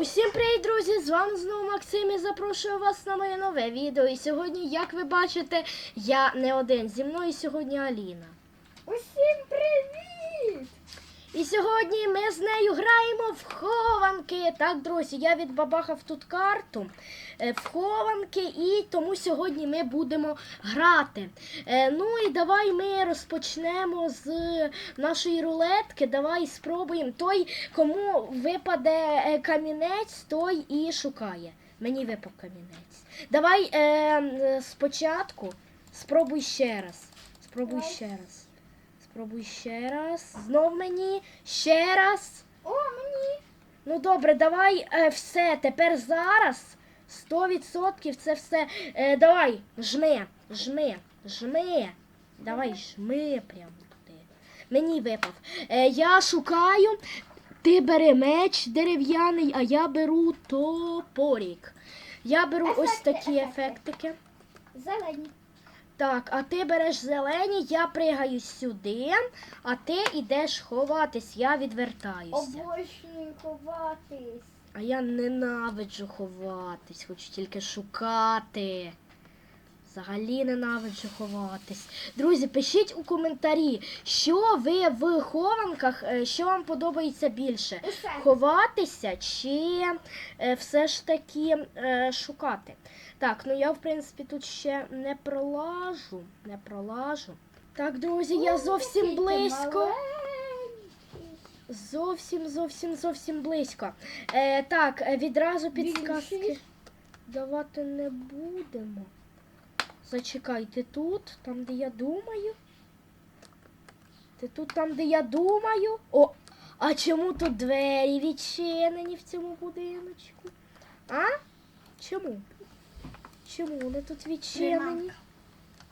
Усім привіт, друзі! З вами знову Максим і запрошую вас на моє нове відео. І сьогодні, як ви бачите, я не один. Зі мною сьогодні Аліна. Усім привіт! І сьогодні ми з нею граємо в хованки. Так, друзі, я відбабахав тут карту е, в хованки, і тому сьогодні ми будемо грати. Е, Ну і давай ми розпочнемо з нашої рулетки. Давай спробуємо. Той, кому випаде е, камінець, той і шукає. Мені випав камінець. Давай е, е, спочатку спробуй ще раз. Спробуй ще раз. Спробуй ще раз. Знов мені. Ще раз. О, мені! Ну добре, давай е, все. Тепер зараз. 100% це все. Е, давай, жми, жми, жми. Давай, жми прямо туди. Мені випав. Е, я шукаю. Ти бери меч дерев'яний, а я беру топорік. Я беру ось такі ефекти. ефектики. Зелені. Так, а ти береш зелені, я пригаю сюди, а ти йдеш ховатись, я відвертаюся. Обочні ховатись. А я ненавиджу ховатись, хочу тільки шукати. Взагалі ненавиджу ховатись. Друзі, пишіть у коментарі, що ви в хованках, е, що вам подобається більше. Усе. Ховатися чи е, все ж таки е, шукати. Так, ну я в принципі тут ще не пролажу. Не пролажу. Так, друзі, я зовсім близько. Зовсім, зовсім, зовсім близько. Е, так, відразу підсказки давати не будемо. Зачекай, ти тут, там, де я думаю. Ти тут, там, де я думаю. О! А чому тут двері відчинені в цьому будиночку? А? Чому? Чому вони тут відчинені?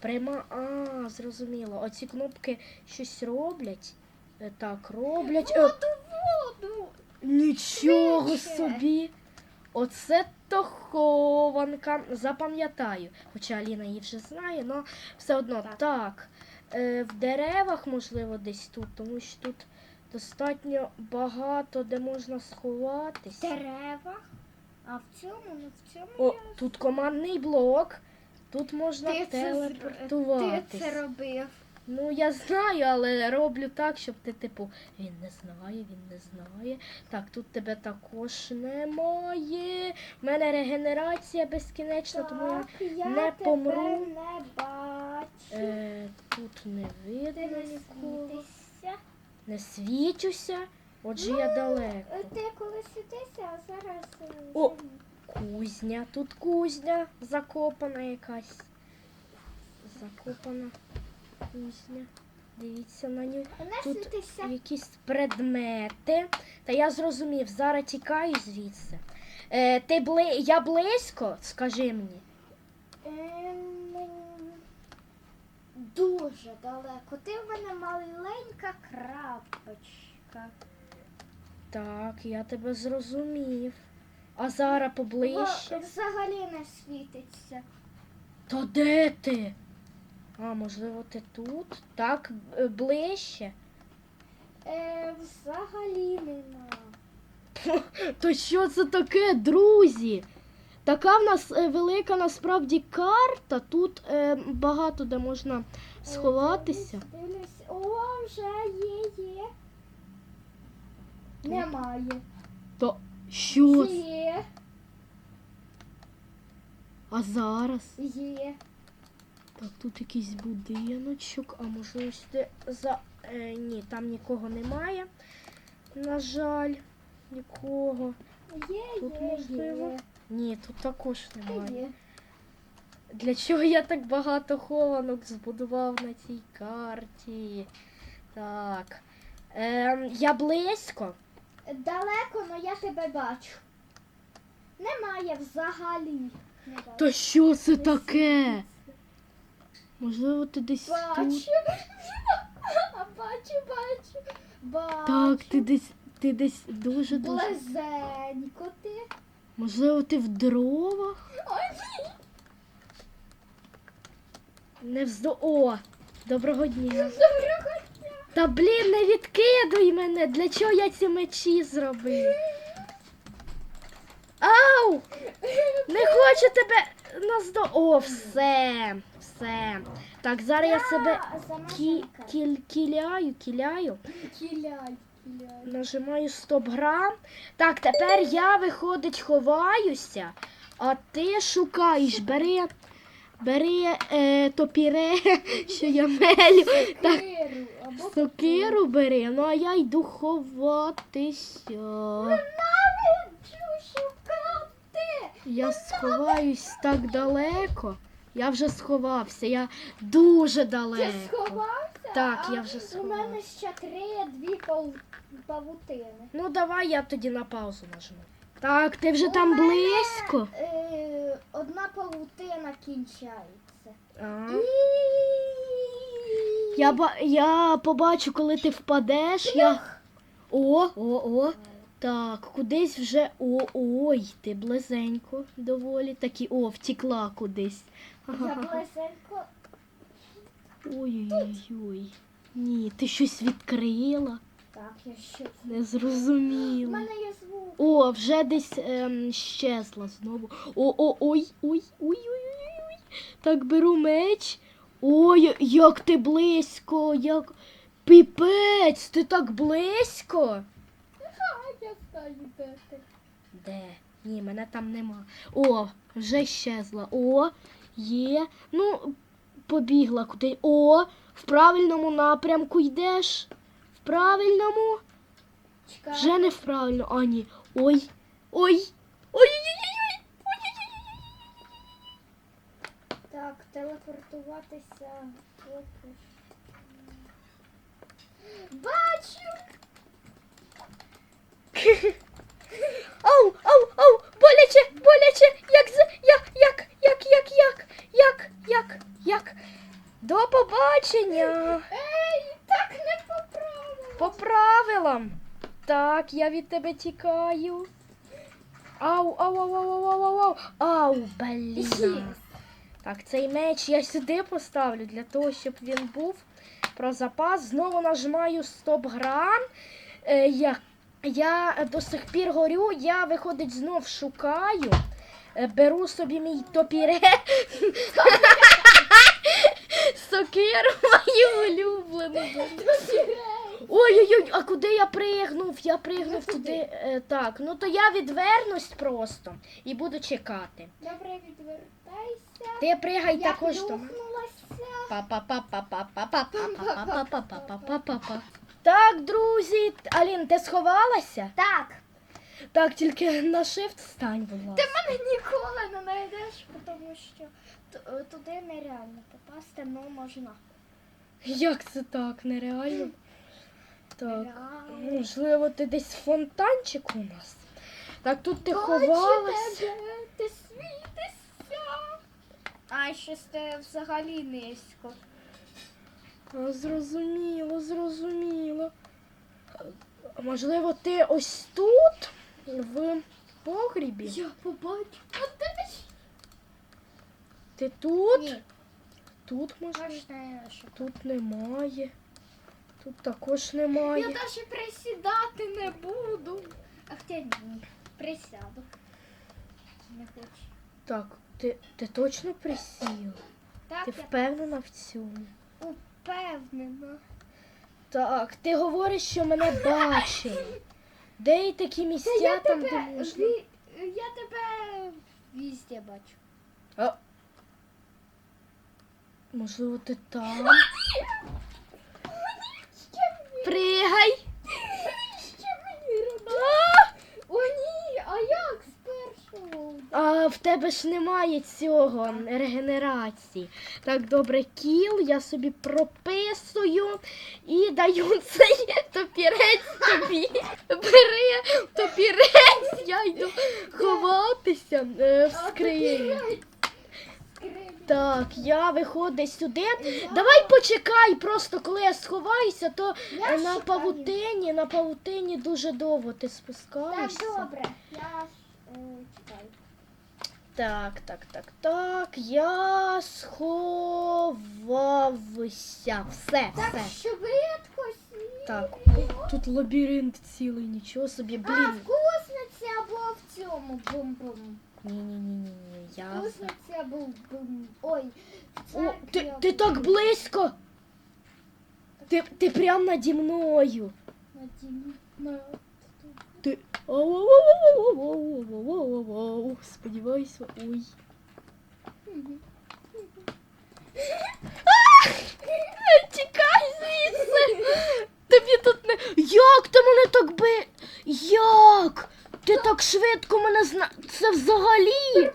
Прима. А, зрозуміло. Оці кнопки щось роблять. Е, Так, роблять. Е, Воду, воду. Нічого собі. Оце то хованка. Запам'ятаю. Хоча Аліна її вже знає, але все одно так. Так. Е, в деревах, можливо, десь тут, тому що тут достатньо багато де можна сховатись. Дерева. А в цьому, ну в цьому О, я... тут командний блок. Тут можна Ти це, ти це робив. Ну, я знаю, але роблю так, щоб ти, типу, він не знає, він не знає. Так, тут тебе також немає. У мене регенерація безкінечна, тому я. Я не тебе помру. не бачу. Е, тут не Ти не світишся. Не свічуся. Отже, я далеко. Ти коли світишся, а зараз... е, О! Кузня, тут кузня закопана якась. Закопана кузня. Дивіться на нього. Тут якісь предмети. Та я зрозумів, зараз тікаю звідси. Е, ти бли... Я близько, скажи мені. Ем, Дуже далеко. Ти в мене маленька крапочка. Так, я тебе зрозумів. А зараз поближче. Во- Взагалі не світиться. Та де ти? А, можливо, ти тут? Так, е, ближче. Е, взагалі нема. То що це таке, друзі? Така в нас е, велика насправді карта. Тут е, багато де можна сховатися. Е, дивлюсь, дивлюсь. О, вже є, є. Немає. То що? Є, А зараз? є. Так, тут якийсь будиночок, а може ось де за. Е, ні, там нікого немає. На жаль, нікого. Є, Тут є, можливо. є. Ні, тут також немає. Є. Для чого я так багато хованок збудував на цій карті? Так. Ем, я близько. Далеко, але я тебе бачу. Немає взагалі. Не бачу. То що це таке? Можливо, ти десь тут. Бачу. бачу, бачу. Бачу. Так, ти десь ти десь дуже дуже. Близенько ти. Можливо, ти в дровах? Ой, ні. Не вздо. О! Доброго дня. Доброго дня. Та блін, не відкидуй мене! Для чого я ці мечі зробив? Ау! Не хочу тебе наздо. О, все. Все. Так, зараз я себе кі... кіль... кіляю, кіляю. Кіляй, кіляй. Нажимаю стоп гра. Так, тепер я виходить, ховаюся, а ти шукаєш. Бери, бери е, топіре, що я мелю. Так, Сокиру, бери, ну а я йду ховатися. Я сховаюсь так далеко. Я вже сховався, я дуже Ти далеко. сховався? Так, я вже сховався. У мене ще три, дві пау... павутини. Ну давай я тоді на паузу нажму. Так, ти вже У там мене, близько. Е, одна павутина кінчається. А. І... Я, ба- я побачу, коли ти впадеш. Я... О, о, о. Так, кудись вже. О, ой, ти близенько доволі. Такі, о, втікла кудись. Я близенько. Ой-ой-ой. Ні, ти щось відкрила. Так, я ще. Не У зрозуміла. мене є звук. О, вже десь ем, щезла знову. О, о, ой, ой, ой, ой, ой, ой. Так беру меч. Ой, як ти близько, як. Піпець, ти так близько. Де Ні, мене там нема. О, вже щезла. О, є. Ну, побігла куди. О, в правильному напрямку йдеш. В правильному. Чекай. Вже не в правильно. А, ні. Ой. Ой. Ой-ой-ой. Так, телепортуватися. Бачу! Ау, ау, ау, боляче, боляче, як як, як, як, як, як, як, як, як. До побачення. Ей, так не поправила. По правилам. Так, я від тебе тікаю. Ау, ау, ау, ау, ау, ау, ау. Ау, блін. Так, цей меч я сюди поставлю для того, щоб він був про запас. Знову нажимаю стоп гра. Е, я, я до сих пір горю, я виходить знов шукаю. Е, беру собі мій топіре. Сокиру мою улюблену. Ой-ой-ой, а куди я пригнув? Я пригнув туди. Е, так, ну то я відвернусь просто і буду чекати. Добре, відвертайся. Ти пригай також до мене. плюхнулася. Па-па-па-па-па-па-па-па-па-па-па-па-па-па. Так, друзі, Алін, ти сховалася? Так. Так, тільки на shift стань, будь Ти мене ніколи не знайдеш, тому що т- туди нереально попасти, ну можна. Як це так, нереально? Так, Реально. можливо, ти десь фонтанчик у нас. Так, тут ти Бачу ховалась. тебе, Ти світишся. А щось ти взагалі низько. А, Зрозуміло, зрозуміло. Можливо, ти ось тут, в погрібі? Я побачу. Ти тут? Ні, Тут можна. Тут немає. Тут також немає. Я навіть присідати не буду. А хоча ні, присяду. Не хочу. Так, ти, ти точно присіла? Так, Ти я впевнена в цьому? упевнена. Так, ти говориш, що мене бачили. Де є такі місця я там, тебе, де можна? ві- я тебе везде бачу. А... Можливо, ти там? Пригай! Ще мені? О, ні, а як з першого? А в тебе ж немає цього регенерації. Так, добре, кіл, я собі прописую і даю цей топірець тобі. Бери топірець, я йду ховатися е, в скрині. Так, я виходить сюди. Давай почекай, просто коли я сховаюся, то Я на павутині, на павутині дуже довго ти Так, добре. Я е, чекаю. Так, так, так, так. Я сховався. Все, Так, все. швидко сніг. Так, тут лабіринт цілий, нічого собі, А, блін. вкусниці або в цьому бум-бум. Ні-ні-ні-ні. Я. за- Кузниця був бум. Ой, в О, церкві ти, ти так близько! Ти, ти прям наді мною. на дім- на- Ау-ау-ау-ау-ау-ау-ау-ау. Сподіваюся, ой. Тікай звідси! Тобі тут не. Як ти мене так би. Як? Ти так швидко мене зна. Це взагалі.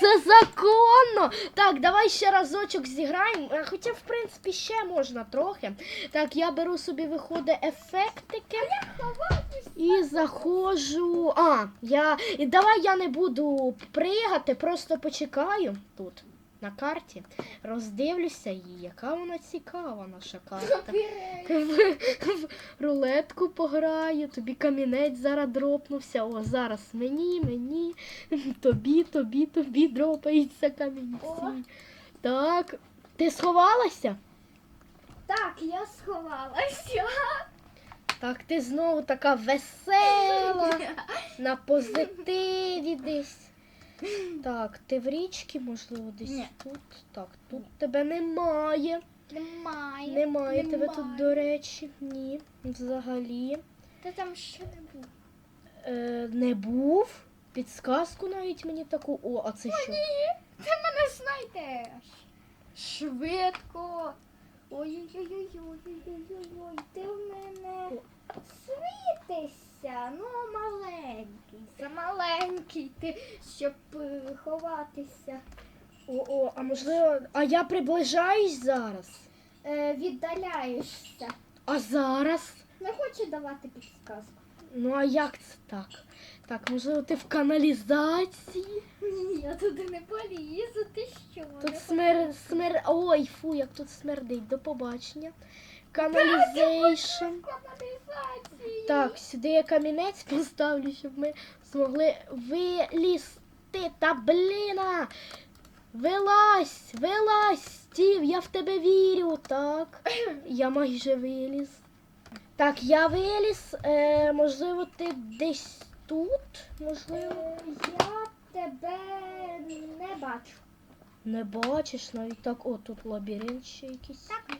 Це законно. Так, давай ще разочок зіграємо. Хоча, в принципі, ще можна трохи. Так, я беру собі, виходить, ефектики і заходжу. А, я. І давай я не буду пригати, просто почекаю тут. На карті роздивлюся її, яка вона цікава, наша карта. В, рулетку пограю, тобі камінець зараз дропнувся. О, зараз мені, мені, тобі, тобі, тобі дропаються камінці. Так, ти сховалася? Так, я сховалася. Так, ти знову така весела, на позитиві десь. Так, ти в річці, можливо, десь Ні. тут. Так, тут тебе немає. Немає. Немає тебе тут, до речі. Ні, взагалі. Ти там ще не був. Е, не був. Підсказку навіть мені таку. О, а це що? Ні, ти мене знайдеш. Швидко. Ой-ой-ой-ой-ой-ой-ой, ти в мене світишся, ну маленький, замаленький ти, щоб е, ховатися. О, о, а можливо. А я приближаюсь зараз. Е, віддаляєшся. А зараз? Не хочу давати підсказку. Ну а як це так? Так, можливо, ти в каналізації? Ні, я туди не полізу, ти що? Тут смер... смер... Ой, фу, як тут смердить. До побачення. Каналізейшн. Так, сюди я камінець поставлю, щоб ми змогли вилізти. Та бліна! Вилазь, вилазь, Стів, я в тебе вірю. Так, я майже виліз. Так, я виліз. Е, можливо, ти десь тут? Можливо. Е, Я тебе не бачу. Не бачиш навіть так. О, тут лабіринт ще якийсь. Так,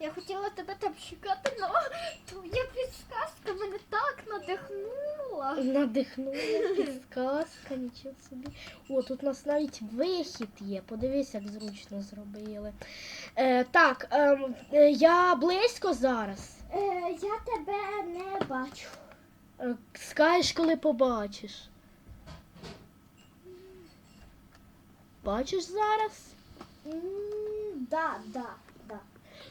я хотіла тебе там чекати, але твоя підсказка мене так надихнула. Надихнула підсказка, нічого собі. О, тут у нас навіть вихід є. Подивись, як зручно зробили. Е, так, ем, е, я близько зараз. Е, я тебе не бачу. Е, скажеш, коли побачиш. Бачиш зараз? М, Да, да, да.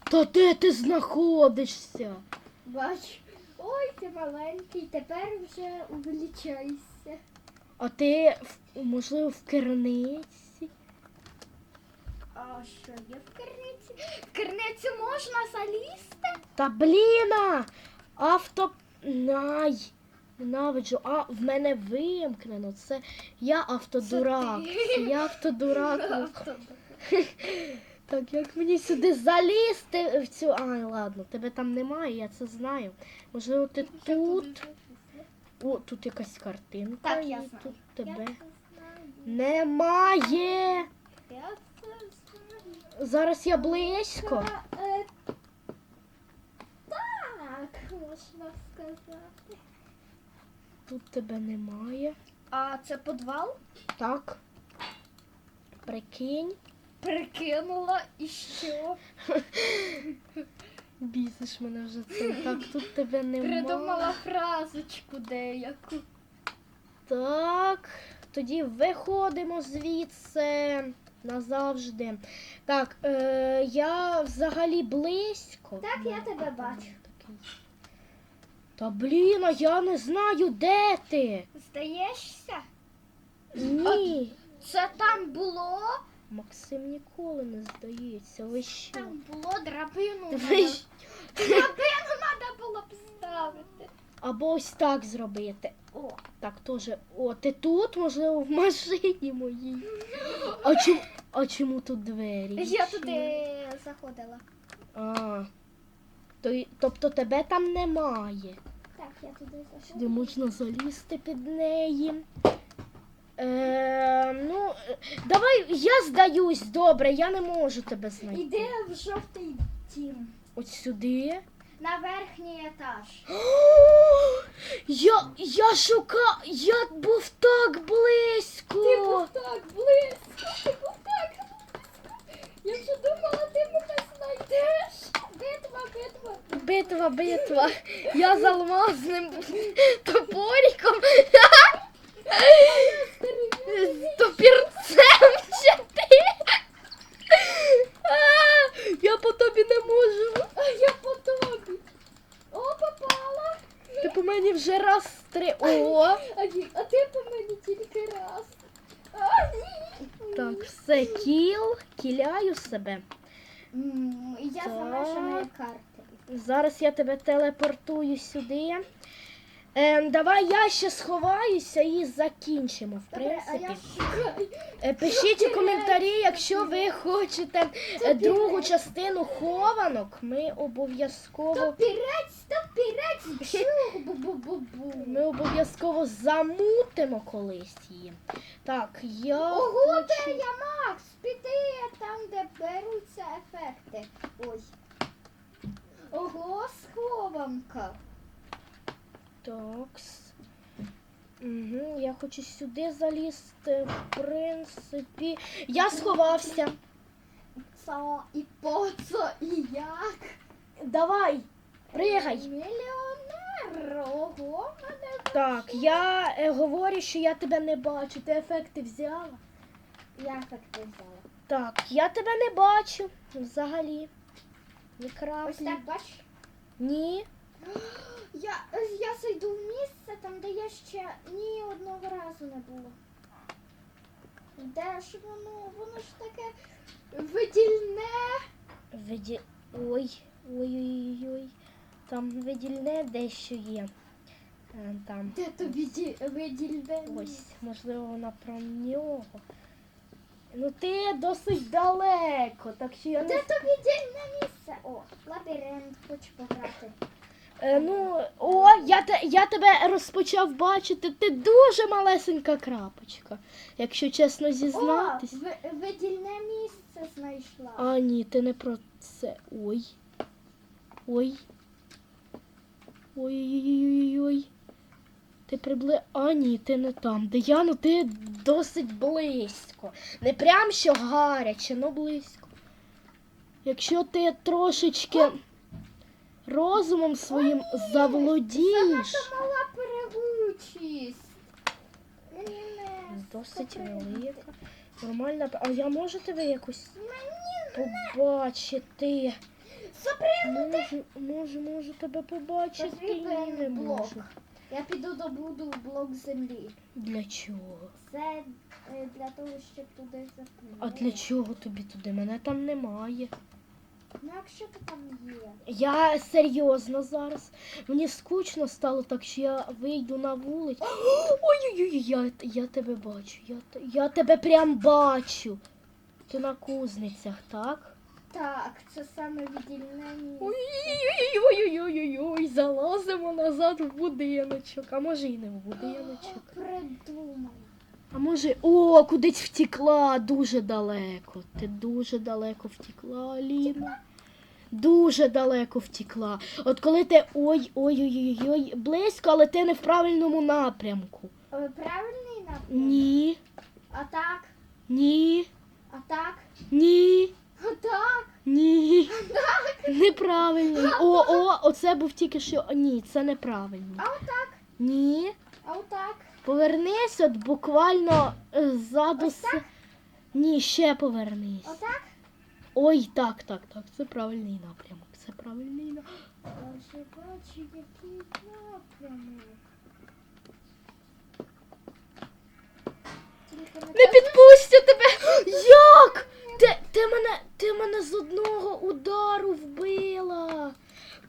Та де ти знаходишся? Бачу. Ой, ти маленький, тепер вже увеличайся. А ти, можливо, в керниці? А що є в керниці? В керницю можна залізти? Та бліна! Авто. Най. Ненавиджу. А в мене вимкнено. Це я автодурак. Це я автодурак. Так, як мені сюди залізти в цю. А, ладно, тебе там немає, я це знаю. Можливо, ти тут. О, тут якась картинка. Так, я знаю. тут тебе немає. Зараз я близько. Е, Так, можна сказати. Тут тебе немає. А це підвал? Так. Прикинь. Прикинула і що? Бісиш мене вже цим. Так, тут тебе немає. Придумала фразочку деяку. Так, тоді виходимо звідси назавжди. Так, е, я взагалі близько. Так, я тебе бачу. Та блін, а я не знаю, де ти. Здаєшся? Ні. Це там було? Максим ніколи не здається. Ви що? Там було драбину. Ви надо- Драбину треба було б ставити. Або ось так зробити. О, Так, теж. О, ти тут, можливо, в машині моїй. А чому, а чому тут двері? я туди заходила. А. То, тобто тебе там немає. Так, я туди Сюди заходжу? можна залізти під неї. Е, ну, е, давай я здаюсь, добре, я не можу тебе знайти. Іди в жовтий дім. От сюди. На верхній етаж. Я, я шукав, я був так близько. так близько. Ти був так близько. Я вже думала, ти мене знайдеш. Битва, битва. Битва, битва. Я з алмазним топориком. З топірцем ще ти. А, Я по тобі не можу. А я по тобі. О, попала. Ти по мені вже раз три. О, А, ні, а ти по мені тільки раз. А, ні. так, все, кіл, кіляю себе. М, Я за Так. межами карти. Зараз я тебе телепортую сюди. Ем, давай я ще сховаюся і закінчимо. В принципі. Е, Пишіть у коментарі, якщо ви хочете е, другу частину хованок. Ми обов'язково Топірець, топірець, бчух, бу-бу-бу-бу. ми обов'язково замутимо колись її. Так, я Ого, де я, Макс, піди там, де беруться ефекти. Ой. Ого, схованка. Такс. Угу, я хочу сюди залізти. В принципі. Я сховався. Це і по це, і як. Давай, пригай. Мільйонер. Ого, мене. Так, я е, говорю, що я тебе не бачу. Ти ефекти взяла? Я ефекти взяла. Так, я тебе не бачу взагалі. Ні Ось так, бач. Ні. Я, я зайду в місце, там, де я ще ні одного разу не було. Де ж воно? Воно ж таке видільне. Виді... Ой, ой-ой-ой. Там видільне дещо є. Е, Там. Де тобі ді- видільне? Ось, можливо, вона про нього. Ну ти досить далеко, так що я Де не. тобі дільне місце? О, лабіринт, хочу пограти. Е, ну, о, я, те, я тебе розпочав бачити. Ти дуже малесенька крапочка. Якщо чесно О, зізнатись. ви- видільне місце знайшла. А, ні, ти не про це. Ой. Ой. Ой-ой-ой-ой-ой. Ти прибли. А, ні, ти не там. Дияно, ти досить близько. Не прям що гаряче, но близько. Якщо ти трошечки розумом своїм заволодієш. Мала перегучість. Досить велика. Нормальна. А я можу тебе якось побачити? Можу, можу, можу тебе побачити. Ні, не блок. можу. Я піду добуду блок землі. Для чого? Це е, для того, щоб туди запрягнути. А для чого тобі туди? Мене там немає. Ну, якщо там є. Я серйозно зараз. Мені скучно стало, так що я вийду на вулицю. Ой-ой-ой, я, я тебе бачу. Я, я тебе прям бачу. Ти на кузницях, так? Так, це саме віддільне місце. Ой-ой-ой-ой-ой, залазимо назад в будиночок. А може і не в будиночок. Придумай. А може, о, кудись втікла дуже далеко. Ти дуже далеко втікла, Аліна. Дуже далеко втікла. От коли ти ой-ой-ой-ой, близько, але ти не в правильному напрямку. Е, Правильний напрямок? Ні, А так? ні, А так? ні, А так? ні. Неправильний. О, о, оце був тільки що. Ні, це неправильно. А отак? Ні. А отак? Повернись от буквально е, ззаду. Ні, ще повернись. Отак? Ой, так, так, так. Це правильний напрямок. Це правильний напрямок. Я бачу, який напрямок. Не підпустю тебе! Як? Ти, ти, мене, ти мене з одного удару вбила.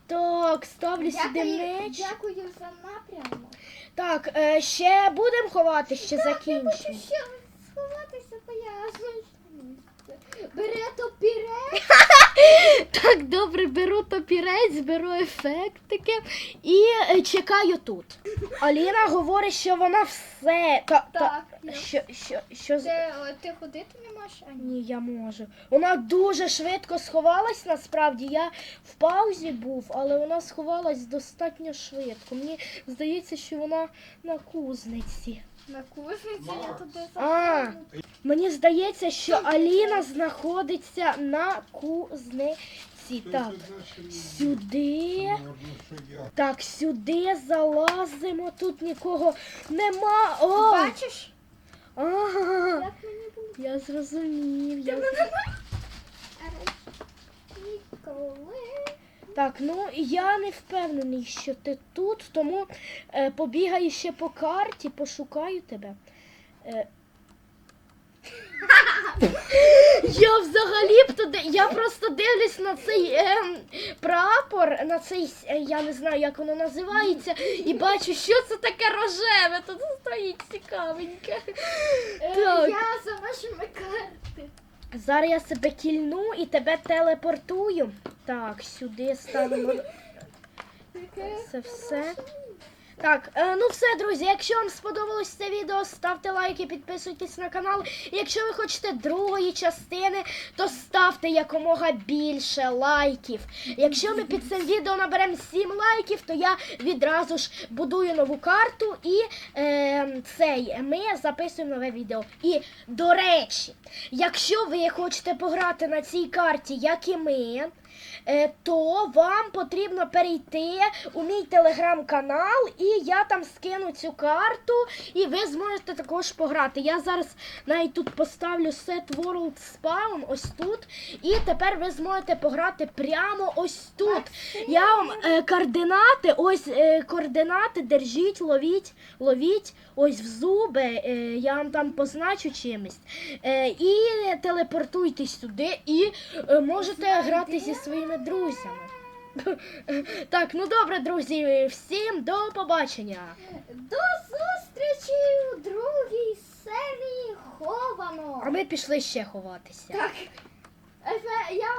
Так, ставлю сюди меч. дякую за напрямок. Так, е, ще будемо ховати, ще закінчимо. хочу ще сховатися, бо я. Бере топірець. Так, добре, беру топірець, беру ефектики і е, чекаю тут. Аліна говорить, що вона все. Та, та, Так, я- що, що, що з- Ти, ходити не можеш? А, ні. Ні, я можу. Вона дуже швидко сховалась насправді. Я в паузі був, але вона сховалась достатньо швидко. Мені здається, що вона на кузниці. На кузниці я туди А. заходжу. Мені здається, що Аліна знаходиться на кузниці. Так, сюди. Так, сюди залазимо. Тут нікого нема. О! Бачиш? Ага, Як мені було? я зрозумів. Я... Ніколи. Так, ну я не впевнений, що ти тут, тому е, побігаю ще по карті, пошукаю тебе. Е... я взагалі б туди. Я просто дивлюсь на цей ем, прапор, на цей, е, я не знаю, як воно називається, і бачу, що це таке рожеве. Тут стоїть цікавеньке. Е, Так. Я за межами карти. Зараз я себе кільну і тебе телепортую. Так, сюди ставимо. Це все. Так, е, ну все, друзі. Якщо вам сподобалось це відео, ставте лайки, підписуйтесь на канал. Якщо ви хочете другої частини, то ставте якомога більше лайків. Якщо ми під цим відео наберемо 7 лайків, то я відразу ж будую нову карту і е, цей ми записуємо нове відео. І до речі, якщо ви хочете пограти на цій карті, як і ми. Е, То вам потрібно перейти у мій телеграм-канал, і я там скину цю карту, і ви зможете також пограти. Я зараз навіть тут поставлю Set World Spawn ось тут. І тепер ви зможете пограти прямо ось тут. Я вам е, координати, ось е, координати, держіть, ловіть, ловіть, ось в зуби. Е, я вам там позначу чимось. Е, і телепортуйтесь сюди і е, можете грати зі своїми друзями. Так, ну добре, друзі, всім до побачення. До зустрічі у другій серії Ховано. А ми пішли ще ховатися. Так. Е, Я